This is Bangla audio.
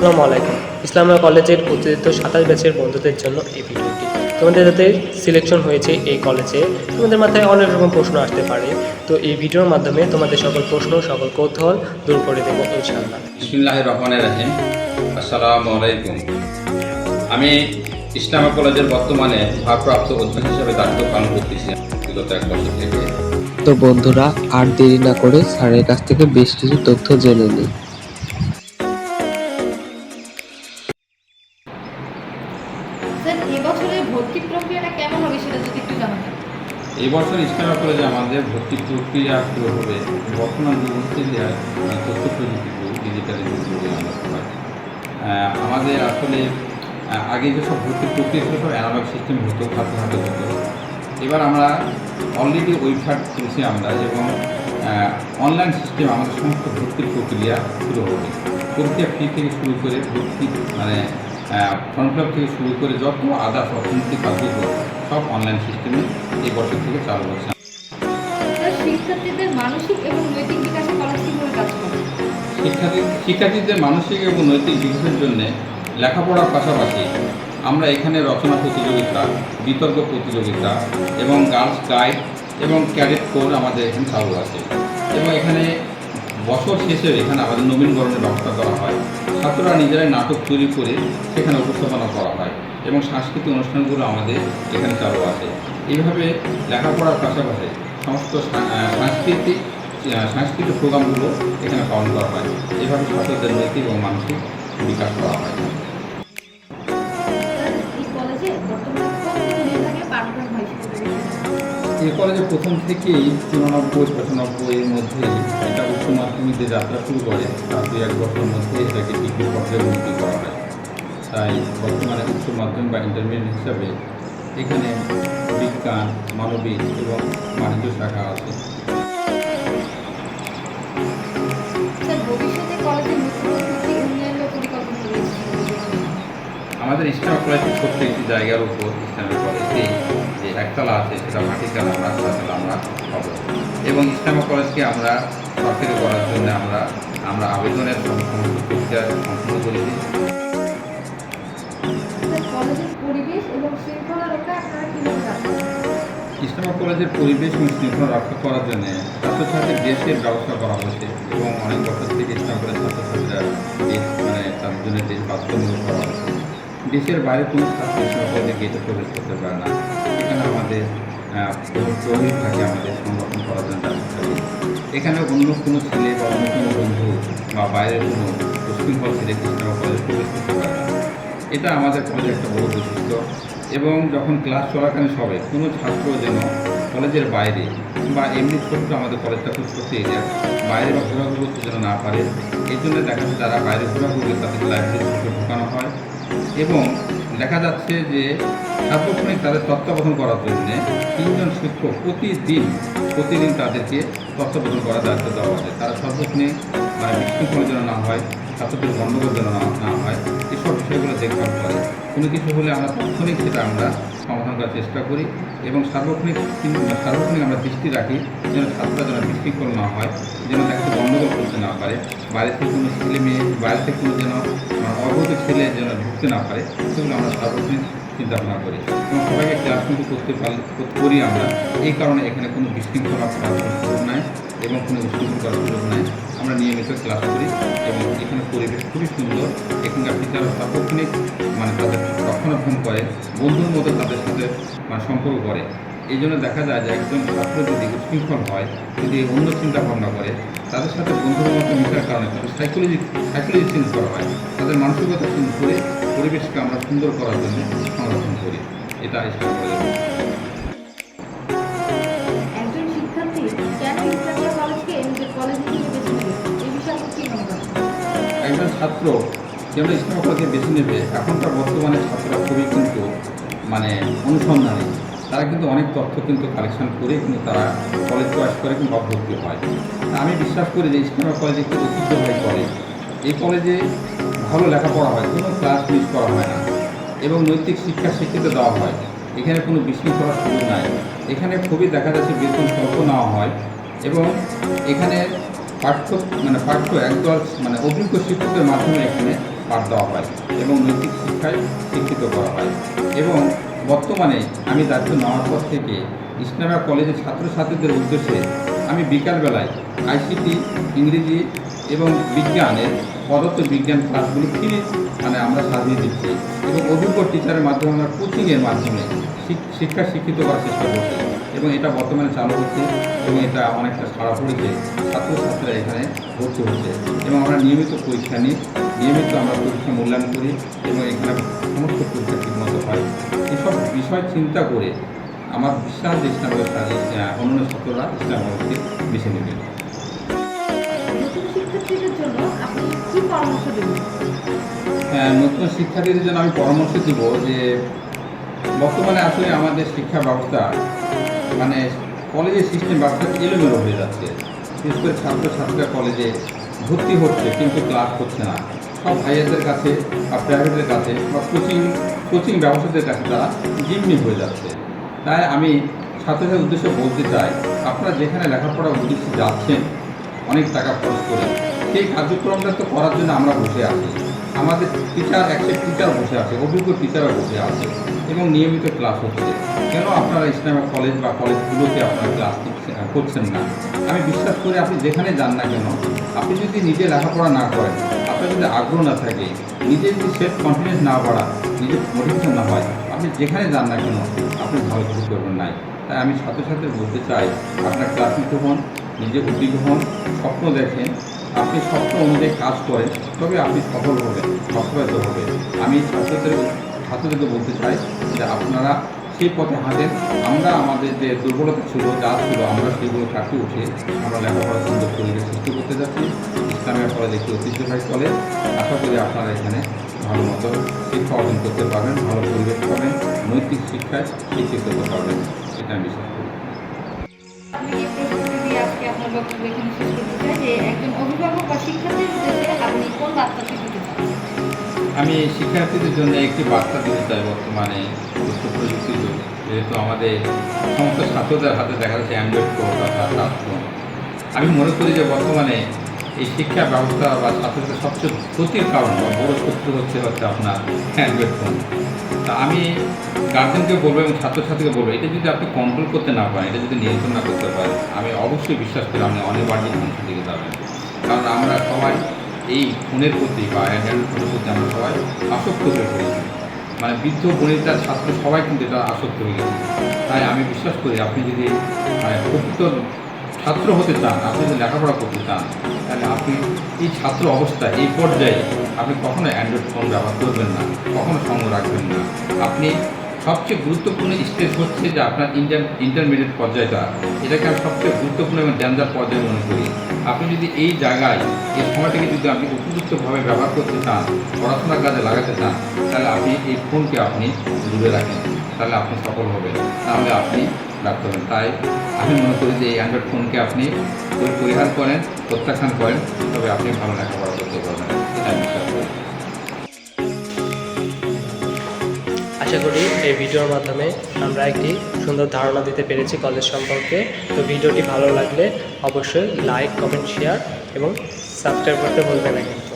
আসসালামু আলাইকুম। ইসলামিয়া কলেজের উত্তেজিত সাতাশ ব্যাচের বন্ধুদের জন্য এই ভিডিওটি। তোমাদের যাদের সিলেকশন হয়েছে এই কলেজে তোমাদের মাথায় অনেক রকম প্রশ্ন আসতে পারে। তো এই ভিডিওর মাধ্যমে তোমাদের সকল প্রশ্ন সকল কৌতূহল দূর করে দেবো ইনশাআল্লাহ। বিসমিল্লাহ রহমান রাহিম। আসসালামু আলাইকুম। আমি ইসলামা কলেজের বর্তমানে ভারপ্রাপ্ত অধ্যক্ষ হিসেবে দায়িত্ব পালন করতেছি। বিগত এক বছর থেকে। তো বন্ধুরা আর দেরি না করে স্যারের কাছ থেকে বেশ কিছু তথ্য জেনে নিই। স্যার এবছরের ভর্তি প্রক্রিয়াটা কেমন হবে সেটা যদি একটু জানাতেন? এই বছর ইসলামা কলেজে আমাদের ভর্তি প্রক্রিয়া শুরু হবে। বর্তমান যুগ হচ্ছে যে আহ, তথ্য প্রযুক্তি ডিজিটাল আমাদের আসলে আগে যেসব ভর্তি প্রক্রিয়া ছিল সব অ্যানালগ সিস্টেম হতো হাতে হাতে হতো। এবার আমরা অলরেডি ওয়েবসাইট খুলছি আমরা এবং অনলাইন সিস্টেম আমাদের সমস্ত ভর্তির প্রক্রিয়া শুরু হবে। পরীক্ষা ফি থেকে শুরু করে ভর্তি মানে ফর্ম ফিল থেকে শুরু করে যত আদার্স অর্থনৈতিক কাজগুলো সব অনলাইন সিস্টেমে এই বছর থেকে চালু হচ্ছে। শিক্ষার্থীদের মানসিক এবং নৈতিক বিকাশে কলেজ কীভাবে কাজ করে শিক্ষার্থী শিক্ষার্থীদের মানসিক এবং নৈতিক বিকাশের জন্য লেখাপড়ার পাশাপাশি আমরা এখানে রচনা প্রতিযোগিতা বিতর্ক প্রতিযোগিতা এবং গার্লস গাইড এবং ক্যাডেট কোর আমাদের এখানে চালু আছে। এবং এখানে বছর শেষে এখানে আমাদের নবীনকরণের ব্যবস্থা করা হয়। ছাত্ররা নিজেরাই নাটক তৈরি করে সেখানে উপস্থাপনা করা হয় এবং সাংস্কৃতিক অনুষ্ঠানগুলো আমাদের এখানে চালু আছে। এইভাবে লেখাপড়ার পাশাপাশি সমস্ত সাংস্কৃতিক সাংস্কৃতিক প্রোগ্রামগুলো এখানে পালন করা হয়। এভাবে ছাত্রদের নৈতিক এবং মানসিক বিকাশ করা হয়। কলেজে প্রথম থেকেই চুরানব্বই পঁচানব্বই এর মধ্যে এটা উচ্চ মাধ্যমিকে যাত্রা শুরু করে। তার দু এক বছরের মধ্যে এটাকে ডিগ্রি পর্যায়ে উন্নতি করা হয়। তাই বর্তমানে উচ্চ মাধ্যমিক বা ইন্টারমিডিয়েট হিসাবে এখানে বিজ্ঞান মানবিক এবং বাণিজ্য শাখা আছে। আমাদের ইসলাম কলেজের ছোট্ট একটি জায়গার উপর ইসলামের কলেজে একতলা আছে সেটা মাটির আমরা সাততলা আমরা পাবো। এবং ইসলামা কলেজকে আমরা সরকারি করার জন্য আমরা আমরা আবেদনের প্রক্রিয়া সম্পূর্ণ করেছি। ইসলামা কলেজের পরিবেশ এবং শৃঙ্খলা রক্ষা করার জন্য ছাত্রছাত্রীর দেশের ব্যবস্থা করা হয়েছে এবং অনেক বছর থেকে ইসলাম কলেজের ছাত্রছাত্রীরা দেশ মানে তার জন্য দেশ বাস্তবায়ন করা হয়েছে। দেশের বাইরে কোনো ছাত্র ইসলাম কলেজে গেটে প্রবেশ করতে পারে না। আমাদের থাকে আমাদের, সংরক্ষণ করার জন্য ব্যবস্থা এখানে অন্য কোনো ছেলে বা অন্য কোনো বন্ধু বা বাইরের কোনো উশৃঙ্খল ছেলে ইসলাম কলেজে প্রবেশ করতে পারে এটা আমাদের কলেজের একটা বড় বৈশিষ্ট্য। এবং যখন ক্লাস চলাকালীন সবে কোনো ছাত্র যেন কলেজের বাইরে বা এমনি ছোট্ট আমাদের কলেজটা খুব ছোট্ট এরিয়া বাইরে বা ঘোরাঘুরি করতে যেন না পারে, এই জন্য দেখা যায় যারা বাইরে ঘোরাঘুরি তাদেরকে লাইব্রেরিতে ঢোকানো হয়। এবং দেখা যাচ্ছে যে সার্বক্ষণিক তাদের তত্ত্বাবধান করার জন্যে তিনজন শিক্ষক প্রতিদিন প্রতিদিন তাদেরকে তত্ত্বাবধান করার দায়িত্ব দেওয়া হয়। তারা সর্বক্ষণিক মানে বিশৃঙ্খল যেন না হয় ছাত্রদের গণ্ডগোল যেন না না হয়, এসব বিষয়গুলো দেখভাল করে। কোনো কিছু হলে আমরা তাৎক্ষণিক সেটা আমরা করার চেষ্টা করি এবং সার্বক্ষণিক সার্বক্ষণিক আমরা দৃষ্টি রাখি যেন ছাত্ররা যেন বিশৃঙ্খল না হয়, যেন তাকে গণ্ডগোল করতে না পারে, বাইরে থেকে কোনো ছেলে মেয়ে, বাইরে থেকে কোনো যেন অবৈধ ছেলে যেন ঢুকতে না পারে, সেগুলো আমরা সার্বক্ষণিক চিন্তা ভাবনা করি এবং সবাইকে ক্লাস কিন্তু করতে পারি করি আমরা। এই কারণে এখানে কোনো বিশৃঙ্খলা নাই। এবং কোনো বিশৃঙ্খল করার সুযোগ নাই। আমরা নিয়মিত ক্লাস করি এবং এখানে পরিবেশ খুবই সুন্দর। এখানকার টিচাররা সার্বক্ষণিক মানে তাদের রক্ষণাবেক্ষণ করে, বন্ধুর মতো তাদের সাথে মানে সম্পর্ক করে। এই জন্য দেখা যায় যে একজন ছাত্র যদি উশৃঙ্খল হয়, যদি অন্য চিন্তা ভাবনা করে, তাদের সাথে বন্ধুর মতো মেশার কারণে তাদের সাইকোলজি সাইকোলজি চেঞ্জ করা হয়। তাদের মানসিকতা চেঞ্জ করে পরিবেশকে আমরা সুন্দর করার জন্য সংরক্ষণ করি। এটা ইসলাম কলেজের একজন শিক্ষার্থী একজন ছাত্র ইসলাম কলেজে বেছে নেবে, এখনকার বর্তমানে ছাত্ররা খুবই কিন্তু মানে অনুসন্ধানী। তারা কিন্তু অনেক তথ্য কিন্তু কালেকশন করে কিন্তু তারা কলেজ চয়েস করে কিন্তু ভর্তি হয়। আমি বিশ্বাস করি যে ইসলামা কলেজ একটি ঐতিহ্যবাহী কলেজ এই কলেজে ভালো লেখাপড়া হয়, কোনো ক্লাস মিস করা হয় না। এবং নৈতিক শিক্ষা শিক্ষিত দেওয়া হয়। এখানে কোনো বিশৃঙ্খলার সুযোগ নাই। এখানে খুবই দেখা যাচ্ছে বেতন স্বল্প নেওয়া হয়। এবং এখানে পাঠ্য মানে পাঠ্য একদল মানে অভিজ্ঞ শিক্ষকের মাধ্যমে এখানে পাঠ দেওয়া হয় এবং নৈতিক শিক্ষায় শিক্ষিত করা হয়। এবং বর্তমানে আমি দায়িত্ব নেওয়ার পর থেকে ইসলামিয়া কলেজের ছাত্রছাত্রীদের উদ্দেশ্যে আমি বিকালবেলায় আইসিটি, ইংরেজি এবং বিজ্ঞানের পদার্থ বিজ্ঞান ক্লাসগুলো ফ্রি মানে আমরা সাজিয়ে দিচ্ছি এবং অভিজ্ঞ টিচারের মাধ্যমে, আমরা কোচিংয়ের মাধ্যমে শিক্ষা শিক্ষিত করার চেষ্টা করছি। এবং এটা বর্তমানে চালু হচ্ছে এবং এটা অনেকটা সাড়া পড়েছে ছাত্রছাত্রীরা এখানে ভর্তি হচ্ছে। এবং আমরা নিয়মিত পরীক্ষা নিই নিয়মিত আমরা পরীক্ষা মূল্যায়ন করি এবং এখানে সমস্ত পরীক্ষা ঠিকমতো হয়। এসব বিষয় চিন্তা করে আমার বিশ্বাস যে ইসলামের অন্যান্য ছাত্ররা ইসলাম ইসলামকে বেছে নেবে। হ্যাঁ, নতুন শিক্ষার্থীদের জন্য আমি পরামর্শ দিব যে বর্তমানে আসলে আমাদের শিক্ষা ব্যবস্থা মানে কলেজের সিস্টেম ব্যবস্থা এলোমেলো হয়ে যাচ্ছে। বিশেষ করে ছাত্রছাত্রীরা কলেজে ভর্তি হচ্ছে, কিন্তু ক্লাস করছে না। সব ভাইয়াদের কাছে বা প্রাইভেটের কাছে বা কোচিং কোচিং ব্যবসাদের কাছে তারা জিম্মি হয়ে যাচ্ছে। তাই আমি ছাত্রদের উদ্দেশ্যে বলতে চাই, আপনারা যেখানে লেখাপড়া উদ্দেশ্যে যাচ্ছেন, অনেক টাকা খরচ করে, সেই কার্যক্রমটা তো করার জন্য আমরা বসে আছি। আমাদের টিচার একটা টিচার বসে আছে, অভিজ্ঞ টিচাররা বসে আছে এবং নিয়মিত ক্লাস হচ্ছে। কেন আপনারা ইসলামিক কলেজ বা কলেজগুলোতে আপনারা ক্লাস করছেন না? আমি বিশ্বাস করি আপনি যেখানে যান না কেন, আপনি যদি নিজে লেখাপড়া না করেন, আপনার যদি আগ্রহ না থাকে নিজে যদি সেলফ কনফিডেন্স না বাড়া নিজের মোটিভেশন না হয়, আপনি যেখানে যান না কেন, আপনি ভালো কিছু করবেন নাই। তাই আমি সাথে সাথে বলতে চাই, আপনার ক্লাস নিতে হন, নিজে উদ্যোগী হন, স্বপ্ন দেখেন আপনি স্বপ্ন অনুযায়ী কাজ করেন, তবে আপনি সফল হবেন, সফলতা হবে। আমি ছাত্রদের, ছাত্রদেরকে বলতে চাই যে আপনারা সেই পথে হাঁটেন। আমরা আমাদের যে দুর্বলতা ছিল, যা ছিল, আমরা সেগুলো কাটিয়ে উঠে আমরা লেখাপড়া সুন্দর পরিবেশ সৃষ্টি করতে যাচ্ছি। ইসলামের কলেজ একটি ঐতিহ্যবাহী কলেজ আশা করি আপনারা এখানে ভালো মতো শিক্ষা অর্জন করতে পারবেন, ভালো পরিবেশ পাবেন, নৈতিক শিক্ষায় শিক্ষিত হতে পারবেন। এটা আমি আমি শিক্ষার্থীদের জন্য একটি বার্তা দিতে চাই বর্তমানে তথ্য প্রযুক্তির যুগ যেহেতু আমাদের সমস্ত ছাত্রদের হাতে দেখা যাচ্ছে অ্যান্ড্রয়েড ফোন আমি মনে করি যে বর্তমানে এই শিক্ষা ব্যবস্থা বা ছাত্রদের সবচেয়ে ক্ষতির কারণ বা বড় শত্রু হচ্ছে হচ্ছে আপনার অ্যান্ড্রয়েড ফোন তা আমি গার্জেনকে বলব এবং ছাত্রছাত্রীকে বলব, এটা যদি আপনি কন্ট্রোল করতে না পারেন, এটা যদি নিয়ন্ত্রণ না করতে পারেন, আমি অবশ্যই বিশ্বাস করি আপনি অনিবার্য ধ্বংসের দিকে যাবেন। কারণ আমরা সবাই এই ফোনের প্রতি বা অ্যান্ড্রয়েড ফোনের প্রতি আমরা সবাই আসক্ত হয়ে পড়েছি। মানে বৃদ্ধ বনিতার ছাত্র সবাই কিন্তু এটা আসক্ত হয়ে গেছে। তাই আমি বিশ্বাস করি আপনি যদি মানে প্রকৃত ছাত্র হতে চান, আপনি যদি লেখাপড়া করতে চান, তাহলে আপনি এই ছাত্র অবস্থায়, এই পর্যায়ে আপনি কখনো অ্যান্ড্রয়েড ফোন ব্যবহার করবেন না, কখনো সঙ্গ রাখবেন না। আপনি সবচেয়ে গুরুত্বপূর্ণ স্টেজ হচ্ছে যে আপনার ইন্টার ইন্টারমিডিয়েট পর্যায়টা। এটাকে আমি সবচেয়ে গুরুত্বপূর্ণ এবং ডেঞ্জার পর্যায়ে মনে করি। আপনি যদি এই জায়গায়, এই সময়টাকে যদি আপনি উপযুক্তভাবে ব্যবহার করতে চান, পড়াশোনার কাজে লাগাতে চান, তাহলে আপনি এই ফোনকে আপনি দূরে রাখেন। তাহলে আপনি সফল হবেন। তাহলে আপনি ব্যর্থ হবেন। তাই আমি মনে করি যে এই অ্যান্ড্রয়েড ফোনকে আপনি পরিহার করেন, প্রত্যাখ্যান করেন, তবে আপনি ভালো লেখাপড়া করতে আশা করি এই ভিডিওর মাধ্যমে আমরা একটি সুন্দর ধারণা দিতে পেরেছি কলেজ সম্পর্কে। তো ভিডিওটি ভালো লাগলে অবশ্যই লাইক কমেন্ট শেয়ার এবং সাবস্ক্রাইব করতে ভুলবেন না।